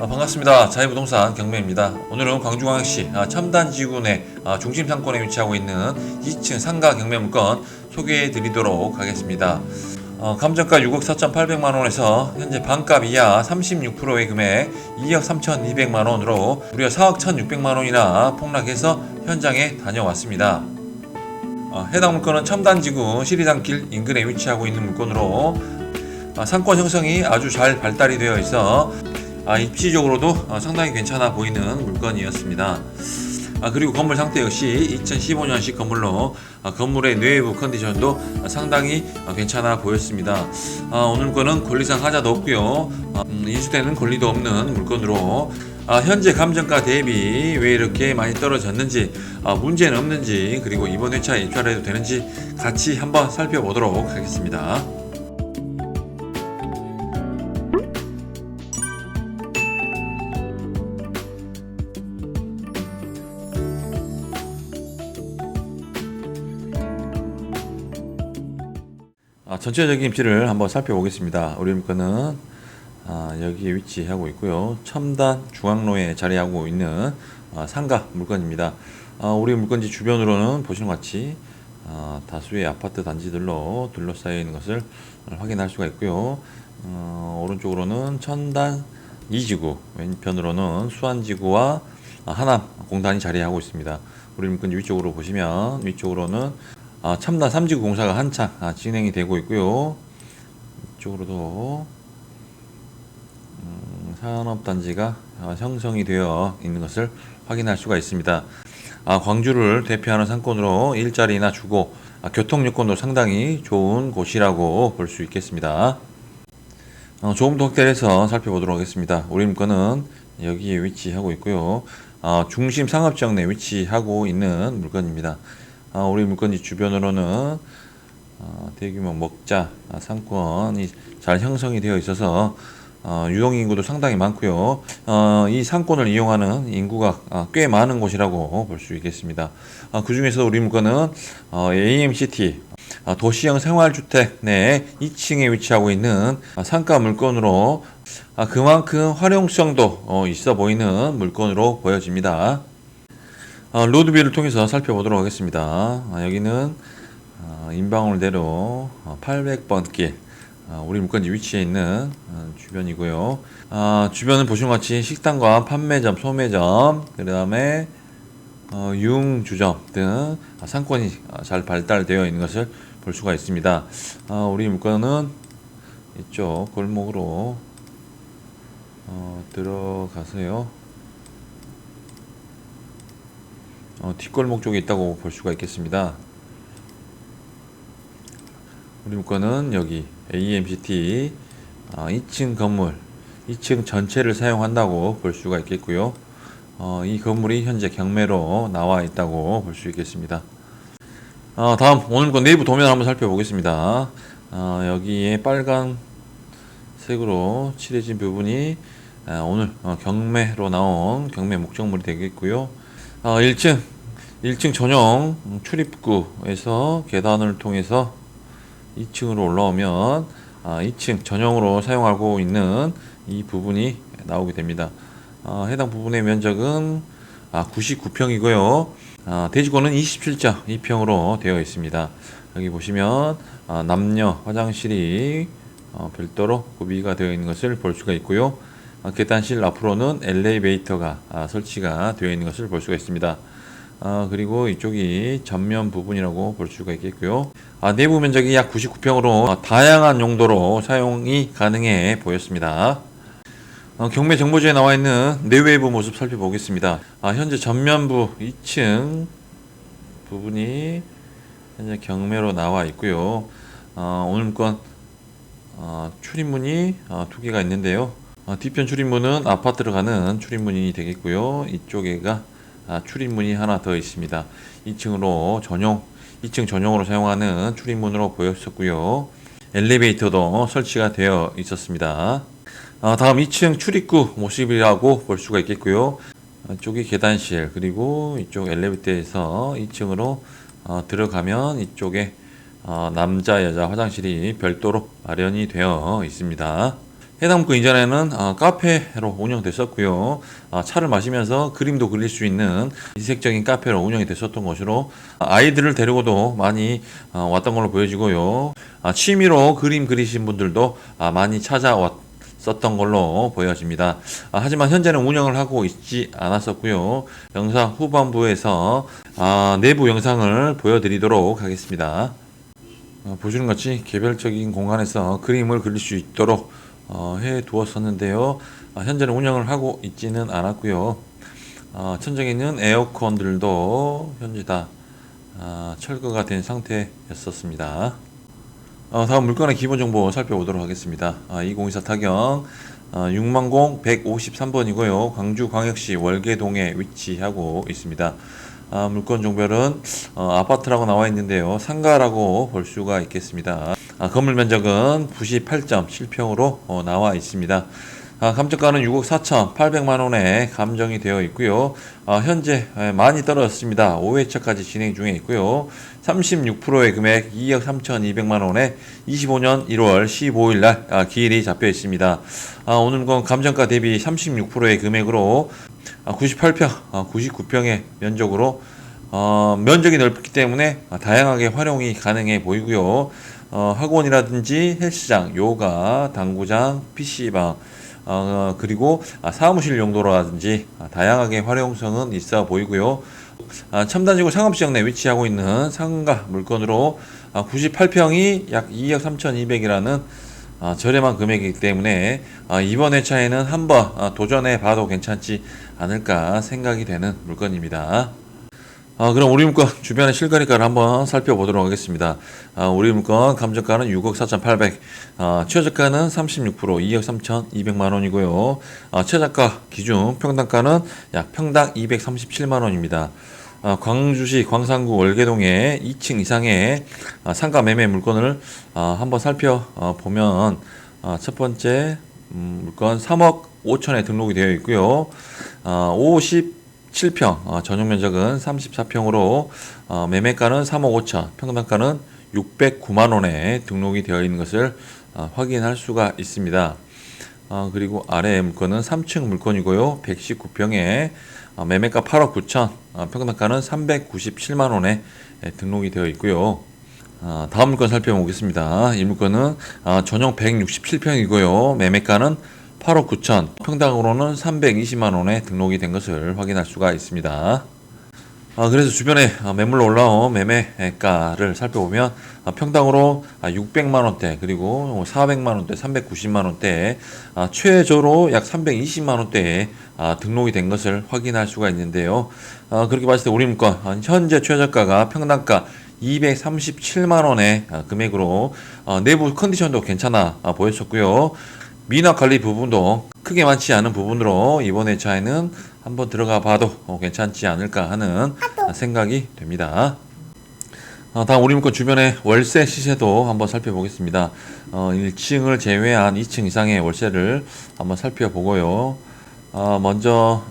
아, 반갑습니다. 자유부동산 경매입니다. 오늘은 광주광역시 아, 첨단지구 내 아, 중심 상권에 위치하고 있는 2층 상가 경매 물건 소개해 드리도록 하겠습니다. 어, 감정가 6억 4,800만 원에서 현재 반값 이하 36%의 금액 2억 3,200만 원으로 무려 4억 1,600만 원이나 폭락해서 현장에 다녀왔습니다. 어, 해당 물건은 첨단지구 시리단길 인근에 위치하고 있는 물건으로 아, 상권 형성이 아주 잘 발달이 되어 있어 아, 입지적으로도 어, 상당히 괜찮아 보이는 물건이었습니다. 아, 그리고 건물 상태 역시 2015년식 건물로 아, 건물의 내부 컨디션도 아, 상당히 아, 괜찮아 보였습니다. 아, 오늘 물건은 권리상 하자도 없고요. 아, 음, 인수되는 권리도 없는 물건으로 아, 현재 감정가 대비 왜 이렇게 많이 떨어졌는지 아, 문제는 없는지 그리고 이번 회차에 입찰해도 되는지 같이 한번 살펴보도록 하겠습니다. 전체적인 입지를 한번 살펴보겠습니다. 우리 물건은 아, 여기에 위치하고 있고요. 첨단 중앙로에 자리하고 있는 아, 상가 물건입니다. 아, 우리 물건지 주변으로는 보시는 것 같이 아, 다수의 아파트 단지들로 둘러싸여 있는 것을 확인할 수가 있고요. 어, 오른쪽으로는 천단 2지구, 왼편으로는 수안지구와 아, 하남 공단이 자리하고 있습니다. 우리 물건지 위쪽으로 보시면 위쪽으로는 아, 첨단 3지구 공사가 한창 아, 진행이 되고 있고요. 이쪽으로도 음, 산업단지가 아, 형성이 되어 있는 것을 확인할 수가 있습니다. 아, 광주를 대표하는 상권으로 일자리나 주거, 아, 교통 여건도 상당히 좋은 곳이라고 볼 수 있겠습니다. 어, 조금 더 확대해서 살펴보도록 하겠습니다. 우리 물건은 여기에 위치하고 있고요. 어, 중심 상업지역 내 위치하고 있는 물건입니다. 아, 우리 물건지 주변으로는 어, 대규모 먹자 아, 상권이 잘 형성이 되어 있어서 어, 유동 인구도 상당히 많고요. 어, 이 상권을 이용하는 인구가 아, 꽤 많은 곳이라고 볼 수 있겠습니다. 아, 그 중에서 우리 물건은 어, AMCT 아, 도시형 생활주택 내 2층에 위치하고 있는 아, 상가 물건으로 아, 그만큼 활용성도 어, 있어 보이는 물건으로 보여집니다. 어, 로드뷰를 통해서 살펴보도록 하겠습니다. 아, 여기는 어, 인방울 대로 800번 길 어, 우리 물건지 위치해 있는 어, 주변이고요. 아, 주변은 보시는 것 같이 식당과 판매점, 소매점, 그 다음에 어, 융주점 등 아, 상권이 아, 잘 발달되어 있는 것을 볼 수가 있습니다. 아, 우리 물건은 이쪽 골목으로 어, 들어가서요. 어, 뒷골목 쪽에 있다고 볼 수가 있겠습니다. 우리 물건은 여기 AMCT 어, 2층 건물 2층 전체를 사용한다고 볼 수가 있겠고요. 어, 이 건물이 현재 경매로 나와 있다고 볼 수 있겠습니다. 어, 다음 오늘 물건 내부 도면 한번 살펴보겠습니다. 어, 여기에 빨간색으로 칠해진 부분이 아, 오늘 어, 경매로 나온 경매 목적물이 되겠고요. 어, 1층 1층 전용 출입구에서 계단을 통해서 2층으로 올라오면 아, 2층 전용으로 사용하고 있는 이 부분이 나오게 됩니다. 어, 해당 부분의 면적은 아, 99평이고요. 아, 대지권은 27.2평으로 되어 있습니다. 여기 보시면 아, 남녀 화장실이 어, 별도로 구비가 되어 있는 것을 볼 수가 있고요. 아, 계단실 앞으로는 엘리베이터가 아, 설치가 되어 있는 것을 볼 수가 있습니다. 아, 그리고 이쪽이 전면 부분이라고 볼 수가 있겠고요. 아, 내부 면적이 약 99평으로 아, 다양한 용도로 사용이 가능해 보였습니다. 어, 경매 정보지에 나와 있는 내외부 모습 살펴보겠습니다. 아, 현재 전면부 2층 부분이 현재 경매로 나와 있고요. 어, 오늘 물건 어, 출입문이 어, 두 개가 있는데요. 어, 뒤편 출입문은 아파트로 가는 출입문이 되겠고요. 이쪽에가 아, 출입문이 하나 더 있습니다. 2층으로 전용 2층 전용으로 사용하는 출입문으로 보였었고요. 엘리베이터도 설치가 되어 있었습니다. 아, 다음 2층 출입구 모습이라고 볼 수가 있겠고요. 아, 이쪽이 계단실 그리고 이쪽 엘리베이터에서 2층으로 어, 들어가면 이쪽에 어, 남자 여자 화장실이 별도로 마련이 되어 있습니다. 해당 그 이전에는 어, 카페로 운영됐었고요. 어, 차를 마시면서 그림도 그릴 수 있는 이색적인 카페로 운영이 됐었던 것으로 아이들을 데리고도 많이 어, 왔던 걸로 보여지고요. 아, 취미로 그림 그리신 분들도 아, 많이 찾아왔었던 걸로 보여집니다. 아, 하지만 현재는 운영을 하고 있지 않았었고요. 영상 후반부에서 아, 내부 영상을 보여드리도록 하겠습니다. 어, 보시는 것 같이 개별적인 공간에서 그림을 그릴 수 있도록 어, 해 두었었는데요. 아, 현재는 운영을 하고 있지는 않았고요. 어, 천장에 있는 에어컨들도 현재 다 아, 철거가 된 상태였었습니다. 어, 다음 물건의 기본 정보 살펴보도록 하겠습니다. 아, 2024 타경 아, 6만공 153번이고요. 광주광역시 월계동에 위치하고 있습니다. 아, 물건 종별은 어, 아파트라고 나와 있는데요. 상가라고 볼 수가 있겠습니다. 아, 건물 면적은 98.7평으로 어, 나와 있습니다. 아, 감정가는 6억 4천8백만 원에 감정이 되어 있고요. 아, 현재 에, 많이 떨어졌습니다. 5회차까지 진행 중에 있고요. 36%의 금액 2억 3천2백만 원에 25년 1월 15일 날 아, 기일이 잡혀 있습니다. 아, 오늘 건 감정가 대비 36%의 금액으로 아, 98평, 아, 99평의 면적으로 어, 면적이 넓기 때문에 아, 다양하게 활용이 가능해 보이고요. 어, 학원이라든지 헬스장, 요가, 당구장, PC방, 어, 그리고 아, 사무실 용도라든지 아, 다양하게 활용성은 있어 보이고요. 아, 첨단지구 상업시장 내 위치하고 있는 상가 물건으로 아, 98평이 약 2억 3,200이라는 아, 저렴한 금액이기 때문에 아, 이번 회차에는 한번 아, 도전해 봐도 괜찮지 않을까 생각이 되는 물건입니다. 아, 그럼 우리 물건 주변의 실거래가를 한번 살펴보도록 하겠습니다. 아, 우리 물건 감정가는 6억 4,800, 아, 최저가는 36%, 2억 3,200만 원이고요. 아, 최저가 기준 평당가는 약 평당 237만 원입니다. 아, 광주시 광산구 월계동의 2층 이상의 아, 상가 매매 물건을 아, 한번 살펴보면 아, 첫 번째 음, 물건 3억 5천에 등록이 되어 있고요. 아, 57평 어, 전용 면적은 34평으로 어, 매매가는 3억 5천, 평당가는 609만 원에 등록이 되어 있는 것을 어, 확인할 수가 있습니다. 어, 그리고 아래 물건은 3층 물건이고요. 119평에 어, 매매가 8억 9천, 어, 평당가는 397만 원에 예, 등록이 되어 있고요. 아, 다음 물건 살펴보겠습니다. 이 물건은 아, 전용 167평이고요. 매매가는 8억 9천, 평당으로는 320만 원에 등록이 된 것을 확인할 수가 있습니다. 아, 그래서 주변에 아, 매물로 올라온 매매가를 살펴보면 아, 평당으로 아, 600만 원대 그리고 400만 원대, 390만 원대 아, 최저로 약 320만 원대에 아, 등록이 된 것을 확인할 수가 있는데요. 아, 그렇게 봤을 때 우리 물건 아, 현재 최저가가 평당가 237만 원의 아, 금액으로 어, 내부 컨디션도 괜찮아 아, 보였었고요. 미납 관리 부분도 크게 많지 않은 부분으로 이번 회차에는 한번 들어가 봐도 어, 괜찮지 않을까 하는 아, 생각이 됩니다. 어, 다음 우리 물건 주변의 월세 시세도 한번 살펴보겠습니다. 어, 1층을 제외한 2층 이상의 월세를 한번 살펴보고요. 어, 먼저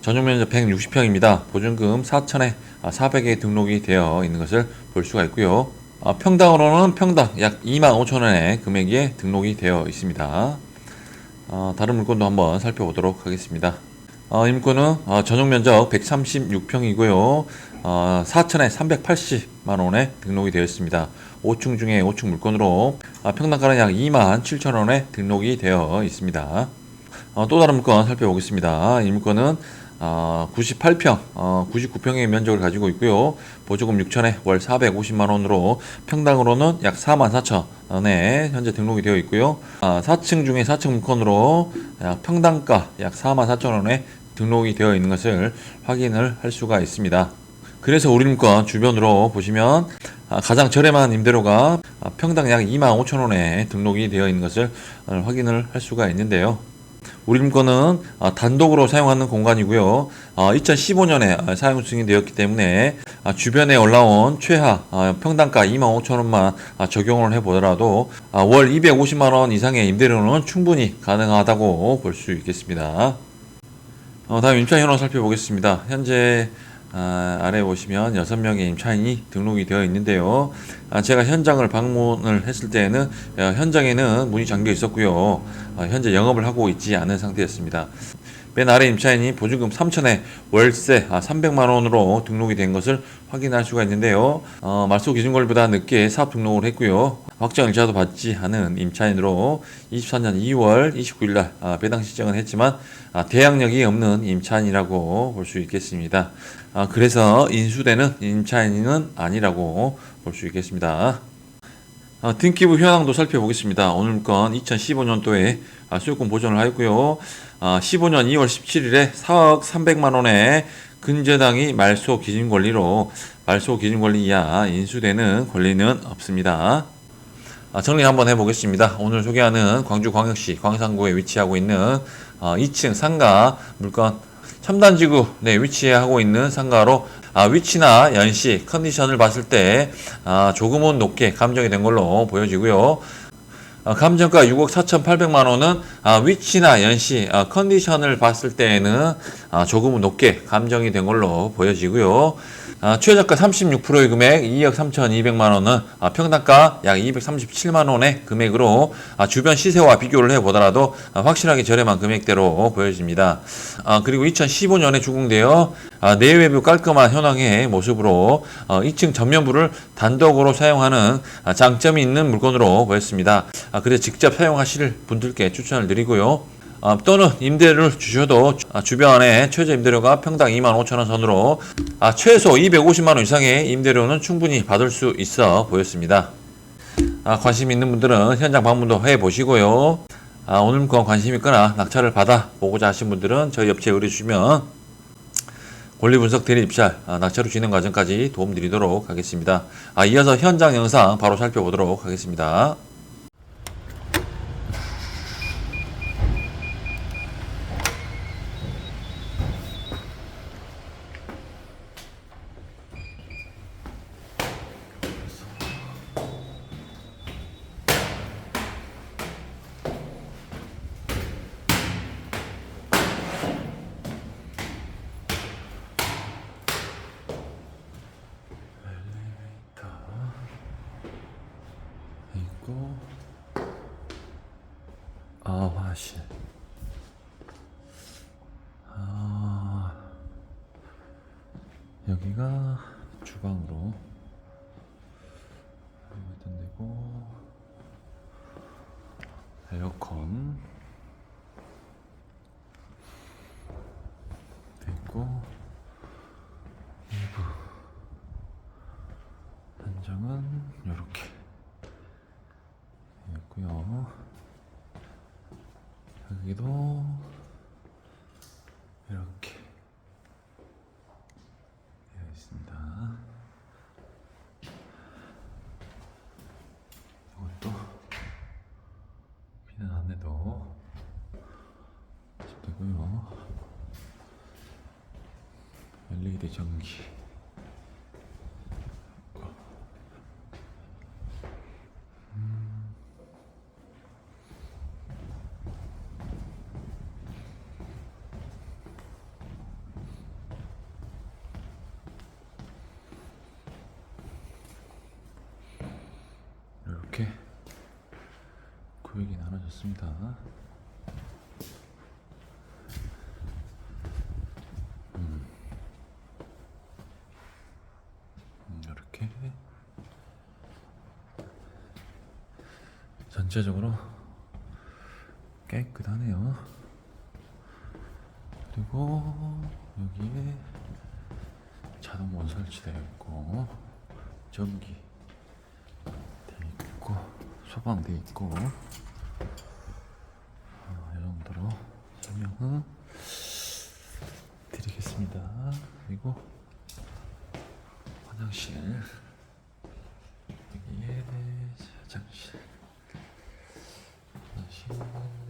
전용 면적 160평입니다. 보증금 4천에 400에 등록이 되어 있는 것을 볼 수가 있고요. 어, 평당으로는 평당 약 2만 5천 원의 금액에 등록이 되어 있습니다. 어, 다른 물건도 한번 살펴보도록 하겠습니다. 어, 이 물건은 어, 전용 면적 136평이고요. 어, 4천에 380만 원에 등록이 되어 있습니다. 5층 중에 5층 물건으로 아, 평당가는 약 2만 7천 원에 등록이 되어 있습니다. 어, 또 다른 물건 살펴보겠습니다. 이 물건은 어, 98평, 어, 99평의 면적을 가지고 있고요. 보조금 6천에 월 450만 원으로 평당으로는 약 4만 4천 원에 현재 등록이 되어 있고요. 아, 4층 중에 4층 물건으로 약 평당가 약 4만 4천 원에 등록이 되어 있는 것을 확인을 할 수가 있습니다. 그래서 우리 물건 주변으로 보시면 아, 가장 저렴한 임대료가 아, 평당 약 2만 5천 원에 등록이 되어 있는 것을 어, 확인을 할 수가 있는데요. 우리 물건은 아, 단독으로 사용하는 공간이고요. 2015년에 사용 승인 되었기 때문에 아, 주변에 올라온 최하 아, 평당가 2만 5천 원만 아, 적용을 해보더라도 아, 월 250만 원 이상의 임대료는 충분히 가능하다고 볼 수 있겠습니다. 어, 다음 임차 현황 살펴보겠습니다. 현재 아, 아래 보시면 여섯 명의 임차인이 등록이 되어 있는데요. 아, 제가 현장을 방문을 했을 때에는 어, 현장에는 문이 잠겨 있었고요. 어, 현재 영업을 하고 있지 않은 상태였습니다. 맨 아래 임차인이 보증금 3천에 월세 아, 300만 원으로 등록이 된 것을 확인할 수가 있는데요. 어, 말소 기준권보다 늦게 사업 등록을 했고요. 확정 일자도 받지 않은 임차인으로 24년 2월 29일 날 아, 배당 신청은 했지만 아, 대항력이 없는 임차인이라고 볼 수 있겠습니다. 아, 그래서 인수되는 임차인은 아니라고 볼 수 있겠습니다. 아, 등기부 현황도 살펴보겠습니다. 오늘 물건 2015년도에 아, 수요권 보전을 하였고요. 아, 15년 2월 17일에 4억 300만 원의 근저당이 말소 기준 권리로 말소 기준 권리 이하 인수되는 권리는 없습니다. 아, 정리 한번 해보겠습니다. 오늘 소개하는 광주광역시 광산구에 위치하고 있는 어, 2층 상가 물건 첨단지구 내 위치하고 있는 상가로 아, 위치나 연시 컨디션을 봤을 때 아, 조금은 높게 감정이 된 걸로 보여지고요. 아, 감정가 6억 4,800만 원은 아, 위치나 연시 아, 컨디션을 봤을 때에는 아, 조금은 높게 감정이 된 걸로 보여지고요. 아, 최저가 36%의 금액 2억 3,200만 원은 아, 평당가 약 237만 원의 금액으로 아, 주변 시세와 비교를 해보더라도 아, 확실하게 저렴한 금액대로 보여집니다. 아, 그리고 2015년에 준공되어 아, 내외부 깔끔한 현황의 모습으로 어, 2층 전면부를 단독으로 사용하는 아, 장점이 있는 물건으로 보였습니다. 아, 그래서 직접 사용하실 분들께 추천을 드리고요. 아, 또는 임대를 주셔도 주- 아, 주변에 최저 임대료가 평당 2만 5천 원 선으로 아, 최소 250만 원 이상의 임대료는 충분히 받을 수 있어 보였습니다. 아, 관심 있는 분들은 현장 방문도 해 보시고요. 아, 오늘 물건 관심 있거나 낙찰을 받아 보고자 하신 분들은 저희 업체에 의뢰 주시면 권리 분석 대리 입찰 아, 낙찰 후 진행 과정까지 도움 드리도록 하겠습니다. 아, 이어서 현장 영상 바로 살펴보도록 하겠습니다. 있고. 아 화실. 아 여기가 주방으로 있던 데고. 에어컨. 돼 있고 한정은 이렇게 있고요. 여기도 이렇게 되어 있습니다. 이것도 비는 안 내도 되고요. LED 전기. 이렇게 구역이 나눠졌습니다. 음. 이렇게 전체적으로 깨끗하네요. 그리고 여기에 자동문 설치되어 있고 전기 돼 있고 소방돼 있고 어, 이 정도로 설명을 드리겠습니다. 그리고 화장실 여기에 화장실 화장실